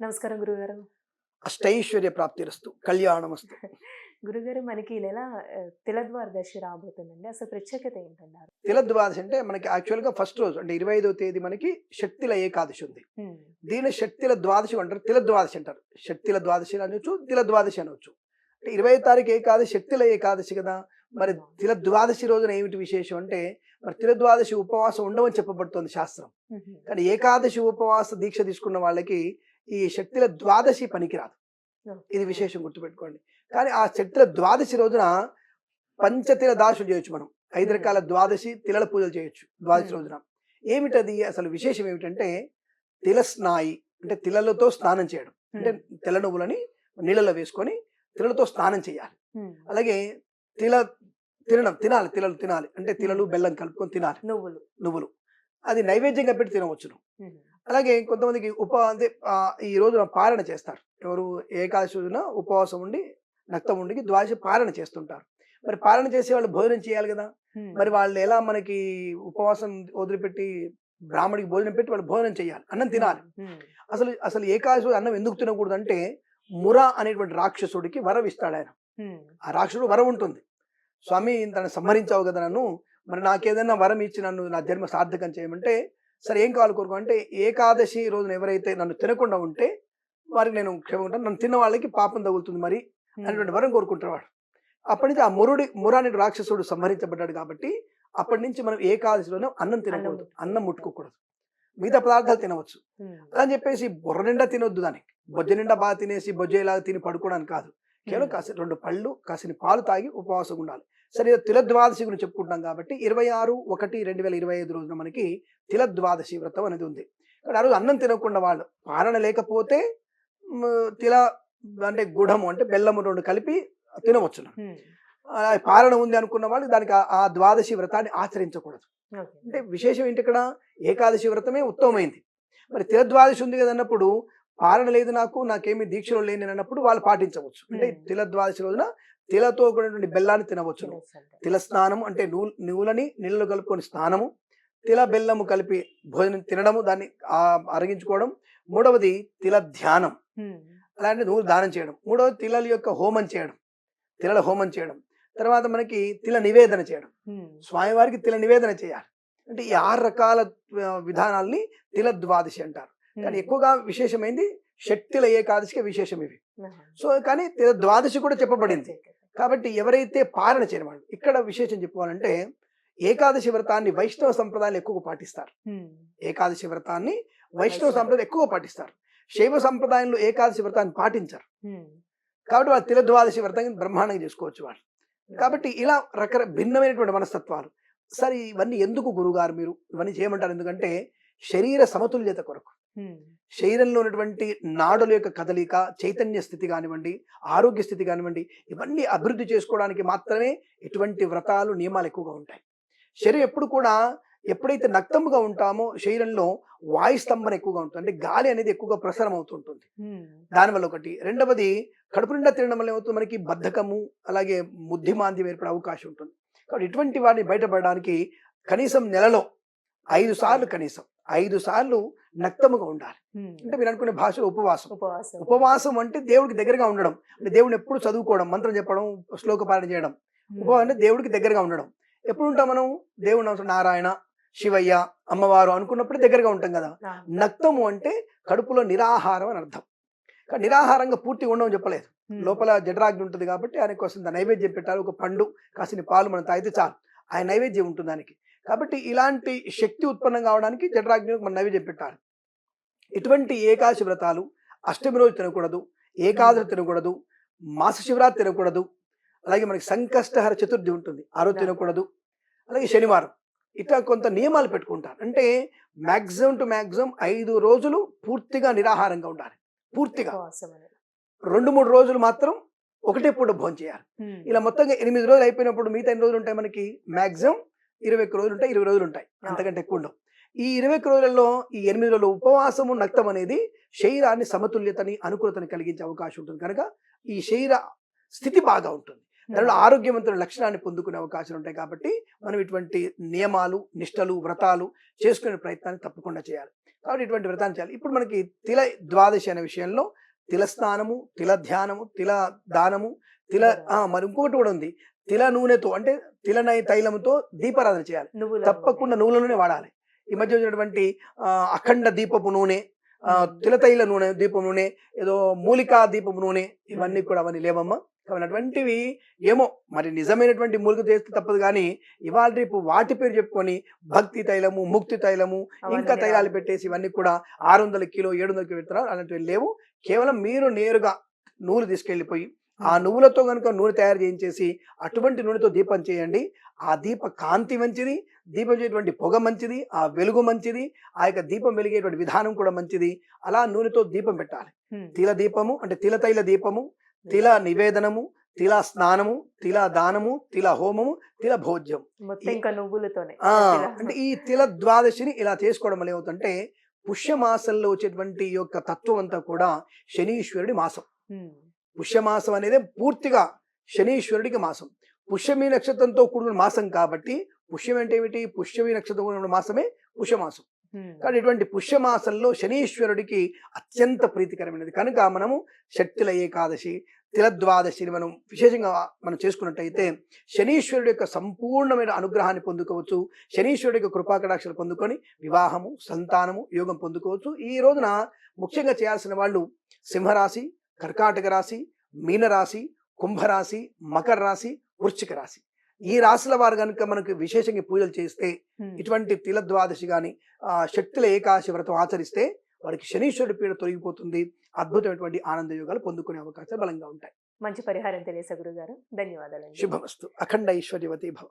నమస్కారం గురుగారు. అష్టైశ్వర్య ప్రాప్తిరస్తు కళ్యాణమస్తు. గురుగారు మనకి ఈ నెల ఆ, తిలద్వారదశి రాబోతుందండి. అసలు ప్రత్యేకత ఏంటన్నారు? తిలద్వాదశి అంటే మనకి యాక్చువల్గా ఫస్ట్ రోజు అంటే ఇరవై ఐదో తేదీ మనకి శక్తిల ఏకాదశి ఉంది. దీని శక్తిల ద్వాదశి అంటారు తిల ద్వాదశి అంటారు. శక్తిల ద్వాదశి అనొచ్చు తిల ద్వాదశి అనొచ్చు. అంటే ఇరవై తారీఖు ఏకాదశి శక్తిల ఏకాదశి కదా. మరి తిల ద్వాదశి రోజున ఏమిటి విశేషం అంటే మరి తిల ద్వాదశి ఉపవాసం ఉండవని చెప్పబడుతుంది శాస్త్రం. కానీ ఏకాదశి ఉపవాస దీక్ష తీసుకున్న వాళ్ళకి ఈ శక్తిల ద్వాదశి పనికిరాదు. ఇది విశేషం గుర్తుపెట్టుకోండి. కానీ ఆ శక్తుల ద్వాదశి రోజున పంచతిల దాసులు చేయొచ్చు మనం. ఐదు రకాల ద్వాదశి తిలల పూజలు చేయొచ్చు ద్వాదశి. రోజున. ఏమిటది? అసలు విశేషం ఏమిటంటే తిల స్నాయి అంటే తిలలతో స్నానం చేయడం. అంటే తెల్ల నువ్వులని నీళ్ళలో వేసుకొని తిలలతో స్నానం చేయాలి. అలాగే తిల తినడం తినాలి తిలలు తినాలి. అంటే తిలలు బెల్లం కలుపుకొని తినాలి. నువ్వులు. నువ్వులు. అది నైవేద్యంగా పెట్టి తినవచ్చును. అలాగే కొంతమందికి ఉప అంటే ఈ రోజున పాలన చేస్తారు. ఎవరు ఏకాదశి రోజున ఉపవాసం ఉండి నక్తం ఉండి ద్వాదశి పాలన చేస్తుంటారు. మరి పాలన చేసే వాళ్ళు భోజనం చేయాలి కదా! మరి వాళ్ళు ఎలా మనకి ఉపవాసం వదిలిపెట్టి బ్రాహ్మడికి భోజనం పెట్టి వాళ్ళు భోజనం చేయాలి? అన్నం తినాలి. అసలు అసలు ఏకాదశి రోజు అన్నం ఎందుకు తినకూడదు అంటే మురా అనేటువంటి రాక్షసుడికి వరం ఇస్తాడు ఆయన. ఆ రాక్షసుడు వరం ఉంటుంది. స్వామి తను సంహరించావు కదా నన్ను. మరి నాకేదైనా వరం ఇచ్చి నన్ను నా జన్మ సార్థకం చేయమంటే సరే ఏం కావాలి కోరుకో అంటే ఏకాదశి రోజున ఎవరైతే నన్ను తినకుండా ఉంటే వారికి నేను క్షమ ఉంటాను. నన్ను తిన్న వాళ్ళకి పాపం తగులుతుంది మరి అనేటువంటి వరం కోరుకుంటాడు వాడు. అప్పటి నుంచి ఆ మురుడి ముర అనే రాక్షసుడు సంహరించబడ్డాడు కాబట్టి అప్పటి నుంచి మనం ఏకాదశిలోనే అన్నం తినకూడదు. అన్నం ముట్టుకోకూడదు. మిగతా పదార్థాలు తినవచ్చు. అలా అని చెప్పేసి బుర్ర నిండా తినొద్దు దానికి. బొజ్జ నిండా బాగా తినేసి బొజ్జేలాగా తిని పడుకోవడానికి కాదు. కేవలం ఉమ్, కాసి రెండు పళ్ళు కాసిన పాలు తాగి ఉపవాసం ఉండాలి. సరే తిలద్వాదశి గురించి చెప్పుకుంటాం కాబట్టి ఇరవై ఆరు ఒకటి రెండు వేల ఇరవై ఐదు రోజున మనకి తిలద్వాదశి వ్రతం అనేది ఉంది. ఆ రోజు అన్నం తినకుండా వాళ్ళు పాలన లేకపోతే తిల అంటే గుఢము అంటే బెల్లము రెండు కలిపి తినవచ్చును పాలన ఉంది అనుకున్న వాళ్ళు దానికి ఆ- ద్వాదశి వ్రతాన్ని ఆచరించకూడదు. అంటే విశేషం ఏంటి ఇక్కడ? ఏకాదశి వ్రతమే ఉత్తమమైంది. మరి తిలద్వాదశి ఉంది కదా అన్నప్పుడు పాలన లేదు నాకు నాకేమి దీక్షలో లేని అన్నప్పుడు వాళ్ళు పాటించవచ్చు. అంటే Hmm. తిలద్వాదశి రోజున తిలతో కూడినటువంటి బెల్లాన్ని తినవచ్చు తినేసండి. తిల స్నానం అంటే నువ్వు నువ్వులని నీళ్ళు కలుపుకొని స్నానము. తిల బెల్లము కలిపి భోజనం తినడము దాన్ని ఆ, అరగించుకోవడం. మూడవది తిల ధ్యానం. అలాంటి నువ్వు దానం చేయడం. మూడవది తిలల యొక్క హోమం చేయడం. తిలల హోమం చేయడం. తర్వాత మనకి తిల నివేదన చేయడం. స్వామివారికి తిల నివేదన చేయాలి. అంటే ఈ ఆరు రకాల విధానాల్ని తిల ద్వాదశి అంటారు. కానీ ఎక్కువగా విశేషమైంది షట్టిల ఏకాదశికి విశేషం ఇవి. సో కానీ తిల ద్వాదశి కూడా చెప్పబడింది. కాబట్టి ఎవరైతే పాలన చేయని వాళ్ళు ఇక్కడ విశేషం చెప్పుకోవాలంటే ఏకాదశి వ్రతాన్ని వైష్ణవ సంప్రదాయాలు ఎక్కువగా పాటిస్తారు. ఏకాదశి వ్రతాన్ని వైష్ణవ. సంప్రదాయం ఎక్కువ పాటిస్తారు. శైవ సంప్రదాయంలో ఏకాదశి వ్రతాన్ని పాటించారు. కాబట్టి వాళ్ళు తిల ద్వాదశి వ్రతం బ్రహ్మాండంగా చేసుకోవచ్చు వాళ్ళు. కాబట్టి ఇలా రకర భిన్నమైనటువంటి మనస్తత్వాలు. సరే ఇవన్నీ ఎందుకు గురుగారు మీరు ఇవన్నీ చేయమంటారు? ఎందుకంటే శరీర సమతుల్యత కొరకు. శరీరంలో ఉన్నటువంటి నాడుల యొక్క కదలిక చైతన్య స్థితి కానివ్వండి ఆరోగ్య స్థితి కానివ్వండి ఇవన్నీ అభివృద్ధి చేసుకోవడానికి మాత్రమే ఇటువంటి వ్రతాలు నియమాలు ఎక్కువగా ఉంటాయి. శరీరం ఎప్పుడు కూడా ఎప్పుడైతే నక్తముగా ఉంటామో శరీరంలో వాయుస్తంభన ఎక్కువగా ఉంటుంది. అంటే గాలి అనేది ఎక్కువగా ప్రసారం అవుతుంటుంది దానివల్ల ఒకటి. రెండవది కడుపు నిండా తినడం వల్ల ఏమవుతుంది? మనకి బద్ధకము అలాగే బుద్ధిమాంద్యం ఏర్పడే అవకాశం ఉంటుంది. కాబట్టి ఇటువంటి వాటిని బయటపడడానికి కనీసం నెలలో ఐదు సార్లు కనీసం ఐదు సార్లు నక్తముగా ఉండాలి. అంటే మీరు అనుకునే భాషలో ఉపవాసం. ఉపవాసం. ఉపవాసం అంటే దేవుడికి దగ్గరగా ఉండడం. అంటే దేవుడిని ఎప్పుడు చదువుకోవడం మంత్రం చెప్పడం శ్లోక పాలన చేయడం. ఉపవాసం అంటే దేవుడికి దగ్గరగా ఉండడం. ఎప్పుడు ఉంటాం మనం? దేవుడు అవసరం నారాయణ శివయ్య అమ్మవారు అనుకున్నప్పుడు దగ్గరగా ఉంటాం కదా. నక్తము అంటే కడుపులో నిరాహారం అని అర్థం. కానీ నిరాహారంగా పూర్తిగా ఉండమని చెప్పలేదు. లోపల జఠరాగ్ని ఉంటుంది కాబట్టి ఆయన కోసం దాని నైవేద్యం పెట్టాలి. ఒక పండు కాసిన పాలు మనం తాగితే చాలు. ఆయన నైవేద్యం ఉంటుంది దానికి కాబట్టి ఇలాంటి శక్తి ఉత్పన్నం కావడానికి జఠరాగ్ని మనం నైవేద్యం పెట్టాలి ఇటువంటి ఏకాదశి వ్రతాలు అష్టమి రోజు తినకూడదు ఏకాదశి తినకూడదు మాస శివరాత్రి తినకూడదు అలాగే మనకి సంకష్టహర చతుర్థి ఉంటుంది ఆ రోజు తినకూడదు అలాగే శనివారం ఇట్లా కొంత నియమాలు పెట్టుకుంటారు. అంటే మ్యాక్సిమం టు మ్యాక్సిమం ఐదు రోజులు పూర్తిగా నిరాహారంగా ఉండాలి పూర్తిగా. రెండు మూడు రోజులు మాత్రం ఒకటే పూట భోజనం చేయాలి ఇలా మొత్తంగా ఎనిమిది రోజులు అయిపోయినప్పుడు మిగతా ఎన్ని రోజులు ఉంటాయి మనకి? మాక్సిమం ఇరవై ఒక్క రోజులు ఉంటాయి ఇరవై రోజులు ఉంటాయి అంతకంటే ఎక్కువ ఉండవు ఈ ఇరవై ఒక్క రోజులలో ఈ ఎనిమిది రోజుల ఉపవాసము నక్తం అనేది శరీరాన్ని సమతుల్యతని అనుకూలతని కలిగించే అవకాశం ఉంటుంది. కనుక ఈ శరీర స్థితి బాగా ఉంటుంది. దానిలో ఆరోగ్యవంతుల లక్షణాన్ని పొందుకునే అవకాశాలు ఉంటాయి కాబట్టి మనం ఇటువంటి నియమాలు నిష్టలు వ్రతాలు చేసుకునే ప్రయత్నాన్ని తప్పకుండా చేయాలి. కాబట్టి ఇటువంటి వ్రతాన్ని చేయాలి. ఇప్పుడు మనకి తిల ద్వాదశి అనే విషయంలో తిల స్నానము తిల ధ్యానము తిల దానము తిల ఆ, మరి ఇంకొకటి కూడా ఉంది. తిల నూనెతో అంటే తిలనై తైలముతో దీపారాధన చేయాలి తప్పకుండా నూనె. నూనె నూనె వాడాలి ఈ మధ్య వచ్చినటువంటి అఖండ దీపపు నూనె. తిలతైల నూనె దీపం నూనె ఏదో మూలికా దీపపు నూనె ఇవన్నీ కూడా అవన్నీ లేవమ్మా అటువంటివి ఏమో మరి నిజమైనటువంటి మూలిక చేస్తే తప్పదు కానీ ఇవాళ రేపు వాటి పేరు చెప్పుకొని భక్తి తైలము ముక్తి తైలము ఇంకా తైలాలు. పెట్టేసి ఇవన్నీ కూడా ఆరు వందల కిలో ఏడు వందల కిలో పెడుతున్నారు అలాంటివి లేవు కేవలం మీరు నేరుగా నూనె తీసుకెళ్ళిపోయి ఆ నువ్వులతో కనుక నూనె తయారు చేయించేసి అటువంటి నూనెతో దీపం చేయండి. ఆ దీప కాంతి మంచిది దీపం చేసేటువంటి పొగ మంచిది ఆ వెలుగు మంచిది ఆ యొక్క దీపం వెలిగేటువంటి విధానం కూడా మంచిది. అలా నూనెతో దీపం పెట్టాలి. తిల దీపము అంటే తిల తైల దీపము తిల నివేదనము తిల స్నానము తిల దానము తిల హోమము తిల భోజ్యం. మొత్తం ఇంకా నువ్వులతోనే. అంటే ఈ తిల ద్వాదశిని ఇలా చేసుకోవడం వల్ల ఏమవుతుందంటే పుష్యమాసంలో వచ్చేటువంటి యొక్క తత్వం అంతా కూడా శనీశ్వరుడి మాసం. పుష్యమాసం అనేది పూర్తిగా శనీశ్వరుడికి మాసం. పుష్యమి నక్షత్రంతో కూడిన మాసం కాబట్టి పుష్యం అంటే ఏమిటి? పుష్యమి నక్షత్రం కూడిన మాసమే పుష్యమాసం. కానీ ఇటువంటి పుష్యమాసంలో శనీశ్వరుడికి అత్యంత ప్రీతికరమైనది. కనుక మనము శక్తుల ఏకాదశి తిలద్వాదశిని మనం విశేషంగా మనం చేసుకున్నట్టయితే శనీశ్వరుడి యొక్క సంపూర్ణమైన అనుగ్రహాన్ని పొందుకోవచ్చు. శనీశ్వరుడి యొక్క కృపాకటాక్షలు పొందుకొని వివాహము సంతానము యోగం పొందుకోవచ్చు. ఈ రోజున ముఖ్యంగా చేయాల్సిన వాళ్ళు సింహరాశి కర్కాటక రాశి మీనరాశి కుంభరాశి మకర రాశి వృశ్చిక రాశి. ఈ రాశుల వారు కనుక మనకు విశేషంగా పూజలు చేస్తే. ఇటువంటి తిల ద్వాదశి కానీ ఆ శక్తుల ఏకాశి వ్రతం ఆచరిస్తే వారికి శనీశ్వరుడి పీడ తొలగిపోతుంది. అద్భుతమైనటువంటి ఆనంద యోగాలు పొందుకునే అవకాశాలు బలంగా ఉంటాయి. మంచి పరిహారం తెలియసే గురుగారు. ధన్యవాదాలండి. శుభమస్తు. అఖండ ఐశ్వర్యవతి భవ.